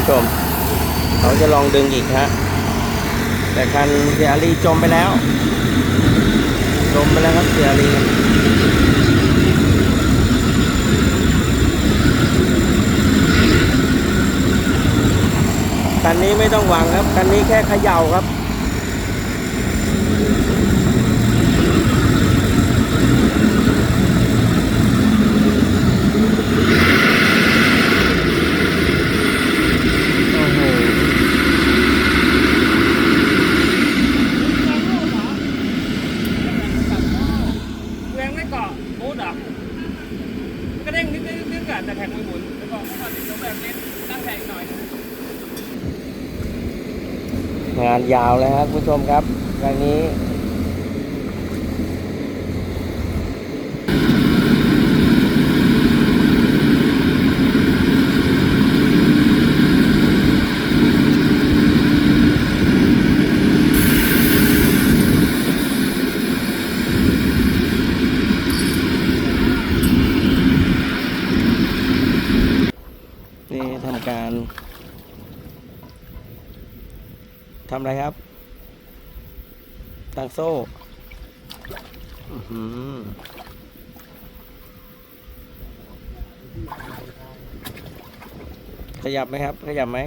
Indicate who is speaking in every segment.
Speaker 1: ผู้ชมเขาจะลองดึงอีกฮะแต่คันเสียรีจมไปแล้ว จมไปแล้วครับเสียรีคันนี้ไม่ต้องหวังครับคันนี้แค่เขย่าครับ โอ้โห
Speaker 2: แรงไม่เกาะบูทอะมันก็เด้งนิดนิดนิดกันแต่แท็กมือหมุนแล้วก็ถ้าติดลมแบบนี้ตั้งแท็กหน่อย
Speaker 1: งานยาวเลยครับคุณผู้ชมครับครั้งนี้นี่ทำการ ทำอะไรครับ ตั้งโซ่ขยับไหมครับ ขยับไหม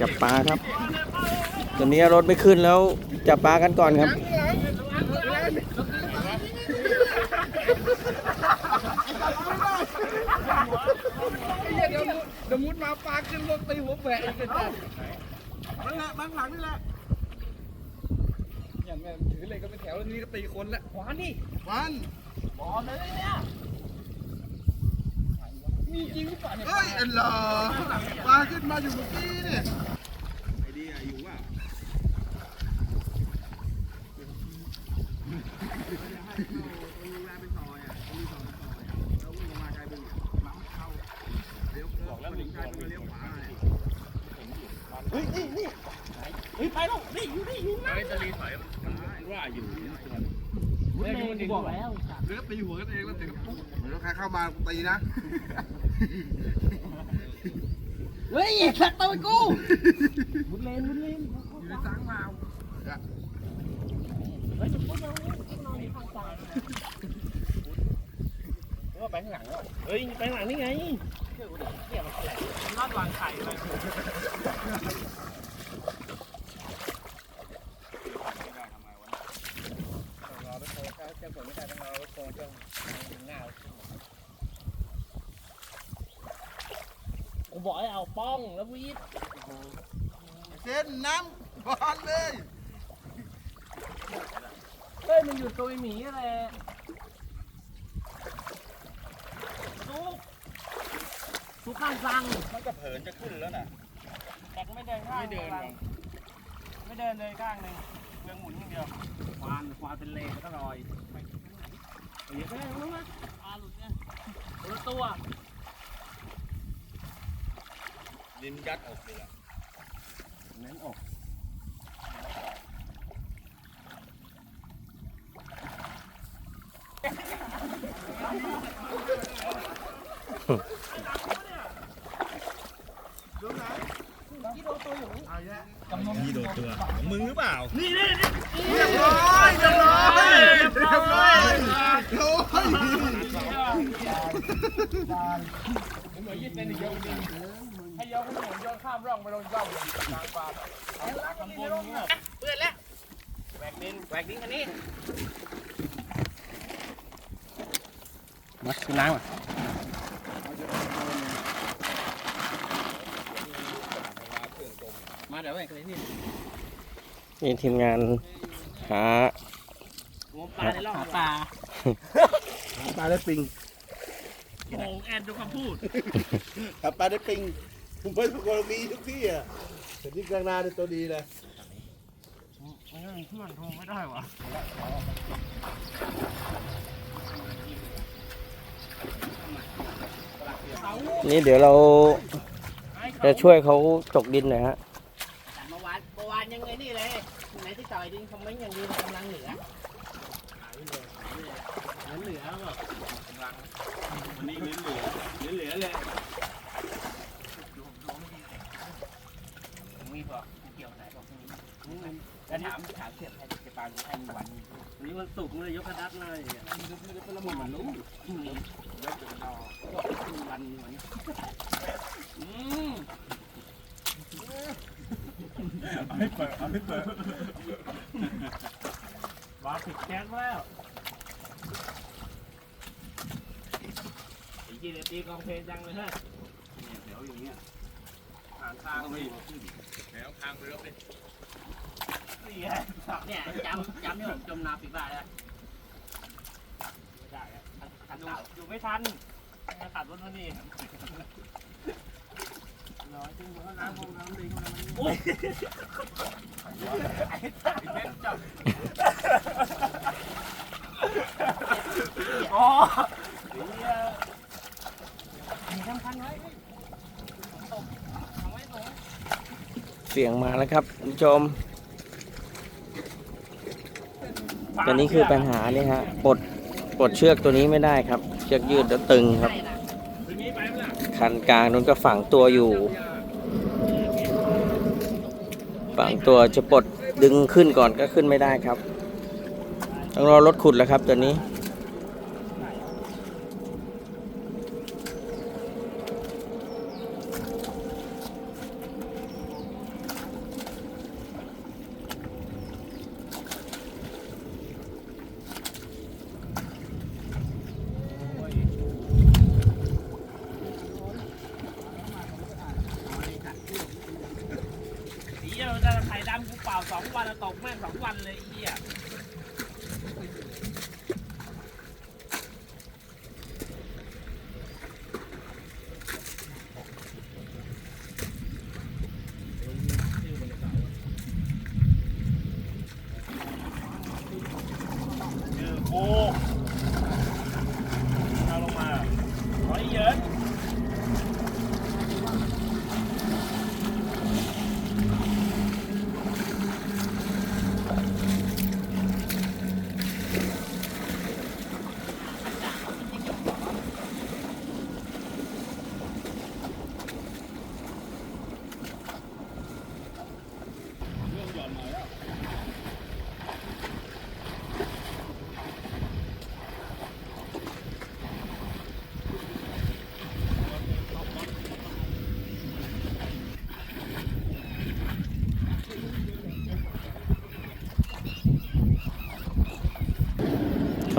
Speaker 1: จับปลาครับ ตอนนี้รถไม่ขึ้นแล้วจับปลากันก่อนครับ
Speaker 2: เดี๋ยวเดี๋ยวมุดมาปลาขึ้นรถตีหัวแบะอีกแล้วนั่นแหละบางหลังนี่แหละอย่างแม่ถือเหล็กก็เป็นแถวแล้วนี่ก็ตีคนละขวานี่
Speaker 3: มัน
Speaker 2: บอลเลยเนี่ย มีจริงหรือเปล่าเนี่ย
Speaker 3: เฮ้ยเอ็นเหรอปลาขึ้นมาอยู่เมื่อกี้เนี่ยไอ้ดีอะอยู่ว่าเฮ้ยนี่นี่
Speaker 2: เฮ้ยไปแล้วนี่อยู่นี่อยู่นะ
Speaker 3: ไอ้ตะลีถอยมันว่าอยู่ ตัวนึง
Speaker 2: แม่งบอกแล้ว
Speaker 3: เนื้อตีหัวกันเองแล้วถึงปุ๊บเหมือนใครเข้ามาตีนะ
Speaker 2: เฮ้ยสักตัวกูมุดเลนมุดเลน
Speaker 3: อยู่ในสังมา
Speaker 2: เฮ้ยจะพูดแล้วนอนอยู่ข้างซ้ายว่าไปข้างหลังแล้วเฮ้ยไปข้างหลังนี่ไงเชื่อกูดิเกี่ยมันแหลกรอดวางไข่เล บอกให้เอาป้องแล้ววีด
Speaker 3: เส้นน้ำบอลเลย
Speaker 2: เฮ้ยมันอยู่ตัวไอ้หมีอะไรซุกซุกข้างซัง
Speaker 3: มันก็เผินจะขึ้นแล้วน่ะ
Speaker 2: แต่ก็ไม่เดินข้าง
Speaker 3: ไม่เดิน
Speaker 2: ข้างไม่เดินเลยข้างหนึ่งเรื่องหมุนอย่างเดียวควานควานเป็นเลนแล้วก็ลอยเดี๋ยวก็ได้รู้ไหมปลาหลุดเนี่ยคนละตัว
Speaker 3: ดินยัดออกเลยอะ
Speaker 2: เน้นอก
Speaker 3: ดูไหนกี่โดตัวอยู่เอาแยะ
Speaker 2: นี่โดนตัวมึงหรือเปล่า นี่นี่
Speaker 3: เรียบร้อยเรียบร้อยเรียบร้อยโอ้ย
Speaker 2: ให้ย กให้ผมโยนข้ามร่องไปโดนกล้องกลางปลาเอาละกำบนเนี่ยเปื้อนแล้วแหวกดินแหวกดินคันนี้มากินน้ำอะมาเดี๋ยวแหวกเลยพี่
Speaker 1: นี่ทีมงานหา
Speaker 2: งมปลาในร่องหาปลา
Speaker 3: ปลาได้ปิง
Speaker 2: โอ้แอนดูคำพูด
Speaker 3: ถ้าปลาได้ปิง มไปทุกคนมีทุกที่อะแต่ที่กลางนาเป็นตัวดีเลย
Speaker 2: เพื่อนโทรไม่ได้วะ
Speaker 1: นี่เดี๋ยวเราจะช่วยเขาตกดินหน่อยฮะ
Speaker 2: เมื่อวานเมื่อวานยังไงนี่เลยไหนที่ต่อยดินคอมเมนต์อย่างดีกำลังเหลือเหลือเหลือแบบกำลังวันนี้เหลือเหลือเหลือเหลือเลยมีบอกเกี่ยวไหนบอกพรุ่งนี้จะถามถามเสียบให้จะปาให้มีวัน วันนี้วันศุกร์เลยยกกระดับเลยมันรู้อืมยกกระดอกวันวันอืม
Speaker 3: ไม่เปิดเอาไม่เปิด
Speaker 2: วาสิบแก๊สมาแล้วไอ้ยี่เดี๋ยวตีกองเพลงจังเลยฮะเนี่ยเดี๋ยวอย่างเงี้ยผ่านทางไปแล้วทางไปแล้วไปนี่ไง เนี่ยจำจำที่ผมจมน้ำปีบ้าแล้วไม่ได้อะขันอยู่ไม่ทันขับรถมานี่น้อยจริงว่าน้ำคงน้ำดีกว่าน้ำมันโอ้ยไอ้สัตว์แม่งจับอ๋อมีสำคัญไว้ตกเอาไว้ตรง
Speaker 1: เสียงมาแล้วครับคุณผู้ชม ตอนนี้คือปัญหานี่ฮะปลดปลดเชือกตัวนี้ไม่ได้ครับ เชือกยืดแล้วตึงครับ คันกลางนู้นก็ฝังตัวอยู่ ฝังตัวจะปลดดึงขึ้นก่อนก็ขึ้นไม่ได้ครับ ต้องรอรถขุดแล้วครับตัวนี้
Speaker 2: ไอ้เหี้ยเราจะไข่ดำกูเปล่าสองวันแล้วตกแม่งสองวันเลยไอ้เหี้ยเจอโคเอาลงมาร้อยเยอะ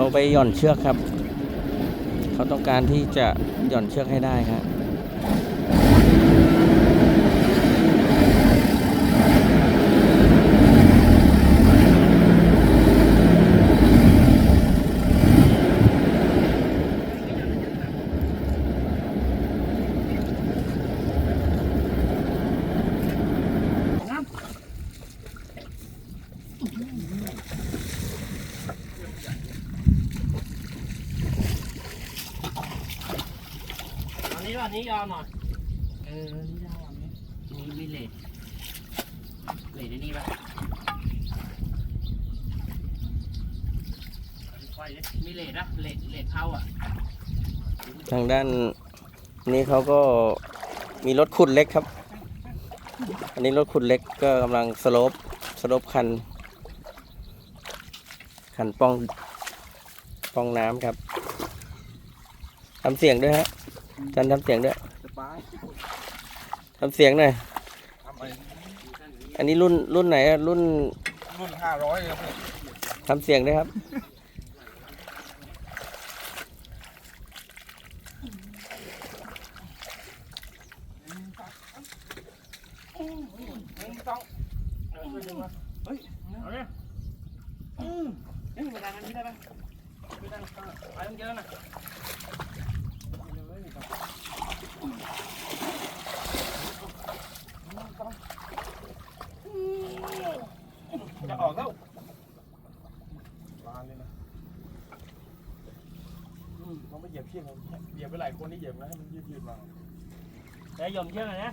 Speaker 1: เขาไปหย่อนเชือกครับ เขาต้องการที่จะหย่อนเชือกให้ได้ครับ
Speaker 2: อันนี้อันนี้ยอมหน่อย เออ นี่ได้อันนี้มีมีเลดเลดในนี่ปะไฟ ดิมีเลดอะเลดเลดเท้าอะ
Speaker 1: ทางด้านนี่เขาก็มีรถขุดเล็กครับ อันนี้รถขุดเล็กก็กำลังสโลปสโลปคัน คันป้องป้องน้ำครับทำเสียงด้วยฮะจันทำเสียงด้วย
Speaker 3: สบาย
Speaker 1: ทำเสียงหน่อย
Speaker 3: ทำไม
Speaker 1: อันนี้รุ่นรุ่นไหนอะรุ่น
Speaker 3: รุ่นห้าร้อยครับ
Speaker 1: ทำเสียงด้วยครับ
Speaker 2: เอาเนี่ยอืมนี่ มาดังอันนี้ได้ไหมไม่ได้ไปต้องเยอะนะ
Speaker 3: จะออกแล้วบานเลยนะเขาไม่เหยียบเชือกเขาเหยียบไปหลายคนนี่เหยียบนะให้มันยืดยืดมา
Speaker 2: แต่ยอมเชื่อหน่อยนะ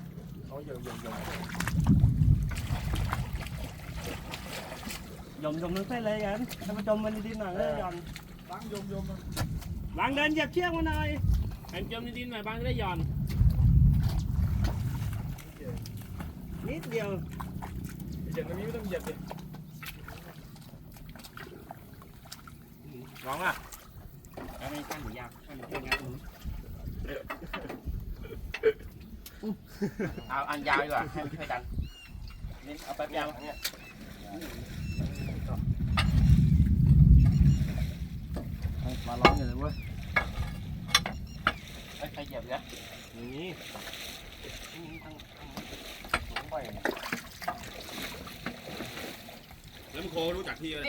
Speaker 3: เขาเหยียบเหยียบเหยียบ
Speaker 2: ยอมยอมนึกเส้นเลยกันถ้ามาจมมันดินหน่อยเลยยอม
Speaker 3: ล้างยมยมมัน
Speaker 2: บางเดินเหยียบเชือกมาหน่อยให้จมดินหน่อยบางจะได้หย่อน นิดเดียว
Speaker 3: เหยียบตรงนี้ไม่ต้องเหยียบดิ
Speaker 2: ลองอะแล้วไม่กั้นหรือยากกั้นเชือกงั้นเอาอันยาวดีกว่าให้มันช่วยกันนี่เอาแป๊บยาวเนี่ย
Speaker 3: มาร้อนอย่างเลยเว้ย
Speaker 2: ใครเหยียบเนี่ย
Speaker 3: นี่สูงไป
Speaker 4: แล้วมึงโครู้จักที่เลย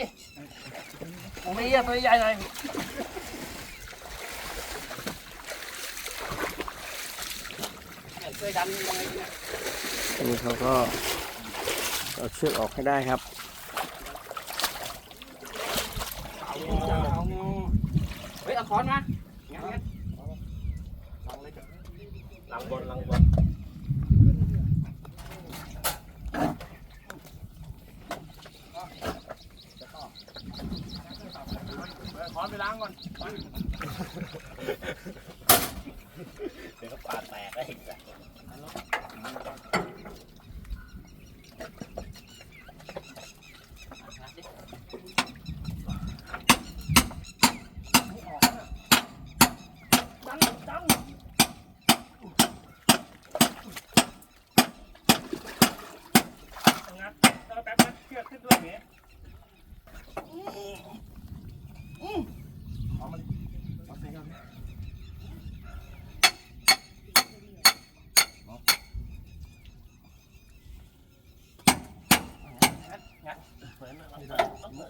Speaker 2: ผมไม่เหยียบตัวใหญ่เลยช่วยดันยังไงเนี่ย
Speaker 1: อันนี้เขาก็เอาเชือกออกให้ได้ครับ
Speaker 2: เอาเอางูเฮ้ยเอาค้อนมางั้นงั้น
Speaker 4: หลังบนหลังบน
Speaker 2: ค้อนไปล้างก่อน
Speaker 4: เดี๋ยวก็ปาดแตกได้อีกแหละ
Speaker 2: ดันดันงัดแล้วแป๊บนึงเชือกขึ้นด้วยอย่างเงี้ย
Speaker 3: เอามันเอาสิครับ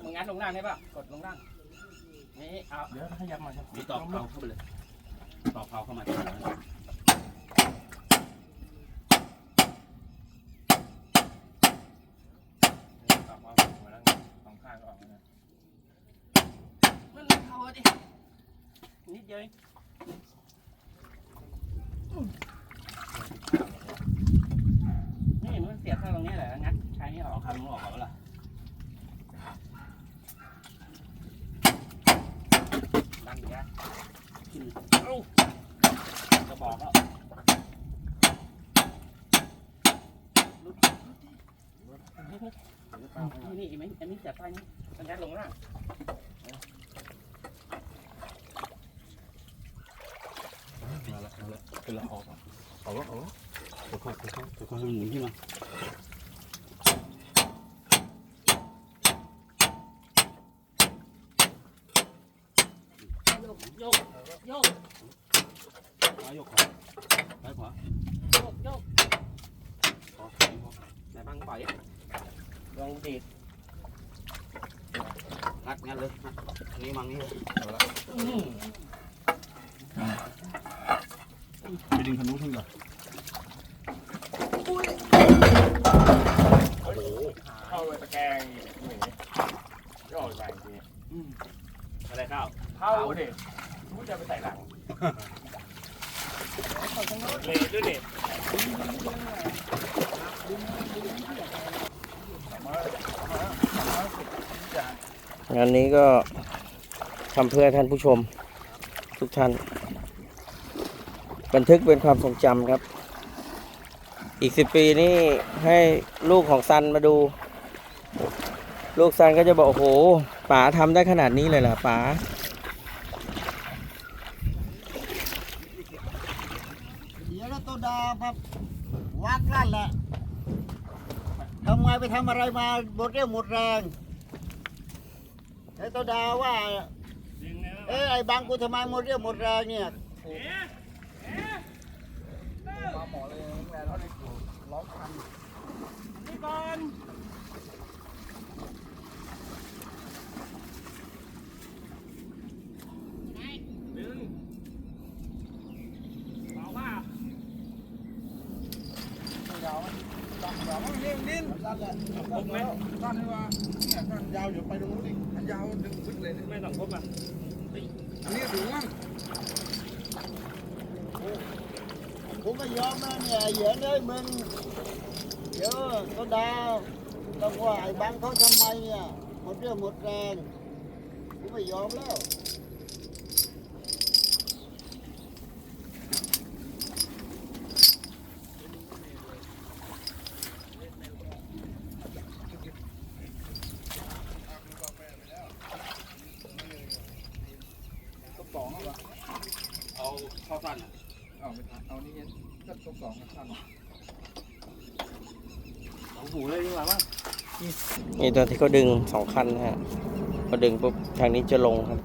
Speaker 2: มึงงัด ลงล่างได้ป่ะกดลงล่างนี่เอา
Speaker 3: เดี๋ยวขยับมาครับ
Speaker 4: มีตอกเผาเข้าไปเลยตอกเผาเข้ามาที่หลัง
Speaker 3: ตอกมาหัวแล้วสองข้างก็ออกมานะ
Speaker 2: มันเข้าดินิดเดียวเองนี่มันเสียบเข้าตรงนี้แหละงัดใช้นี่ออก
Speaker 4: คันมึงออกก่อนล่ะ
Speaker 2: ดันอยู่นะเอ้า
Speaker 4: จะบอกแล้ว
Speaker 2: นี่นี่อันนี้อันนี้เสียบใต้นี้มันงัดลงล่าง
Speaker 4: มาละมาละเป็นละออกเอาละเอาละค่อยๆค่อยๆค่อยๆหมุนขึ้นมา
Speaker 2: โยก โยกโยก
Speaker 4: ซ้ายยกขวาซ้ายขวา
Speaker 2: โยก โยก
Speaker 4: ขอขอ
Speaker 2: แต่บางปล่อย ลองดีด
Speaker 4: งัดงัดเลยอันนี้มังนี่เลย
Speaker 3: ไปดึงขนุนขึ้นก่อน
Speaker 4: เข้าไปตะแกรงอย่างนี้ย่อไปทีนี้
Speaker 2: อะไรเข้า
Speaker 4: เข้าดิกูจะไปใส่หลัง
Speaker 2: เลดด้วยเด็ด
Speaker 1: งานนี้ก็ทำเพื่อท่านผู้ชมทุกท่าน บันทึกเป็นความทรงจำครับ อีกสิบปีนี่ให้ลูกของซันมาดู ลูกซันก็จะบอกโอ้โหป๋าทำได้ขนาดนี้เลยเหรอป๋า
Speaker 5: เดี๋ยวแล้วตัวดาครับวักลั่นแหละทำไงไปทำอะไรมาหมดเรี่ยวหมดแรง ไอ้ตัวดาว่า เอ้ยไอ้บังกูทำไมหมดเรี่ยวหมดแรงเนี่ย
Speaker 2: นี่ก่อนดึงบอกว่า
Speaker 3: สั้นไหมสั้นใช่ปะเนี่ยสั้นยาวอยู่ไปตรงนู้นอีก ยาวดึงขึ้นเลย
Speaker 2: ไม่ต้องพบอะ
Speaker 3: อันนี้ถึงมั้ง
Speaker 5: ผมไม่ยอมนะเนี่ยไอ้เหยียนเลยมึงเยอะก็ดาต้องว่าไอ้บังเขาทำไมเนี่ยหมดเรี่ยวหมดแรงผมไม่ยอมแล้ว
Speaker 2: เอาข้าว สั้น
Speaker 3: เอาไม่ทันเอานี่เงี้ยก็ตรงสองกันสั้น
Speaker 2: เอาหูเลยดีกว่ามั้ง
Speaker 1: นี่ตอนที่เขาดึงสองคันนะฮะพอดึงปุ๊บทางนี้จะลงครับ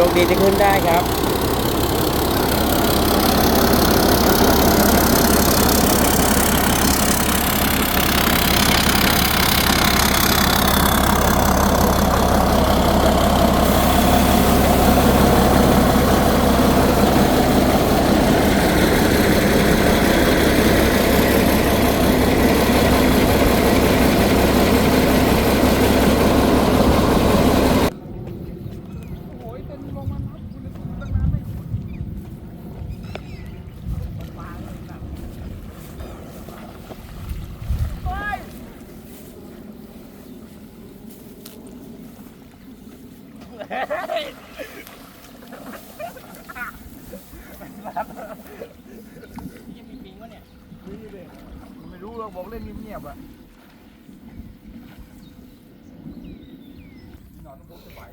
Speaker 1: โชคดีที่ขึ้นได้ครับ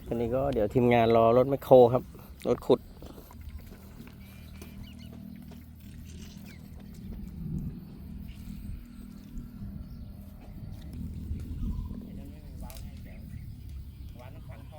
Speaker 1: วันนี้ ก็เดี๋ยวทีมงานรอรถแมคโครครับ รถขุด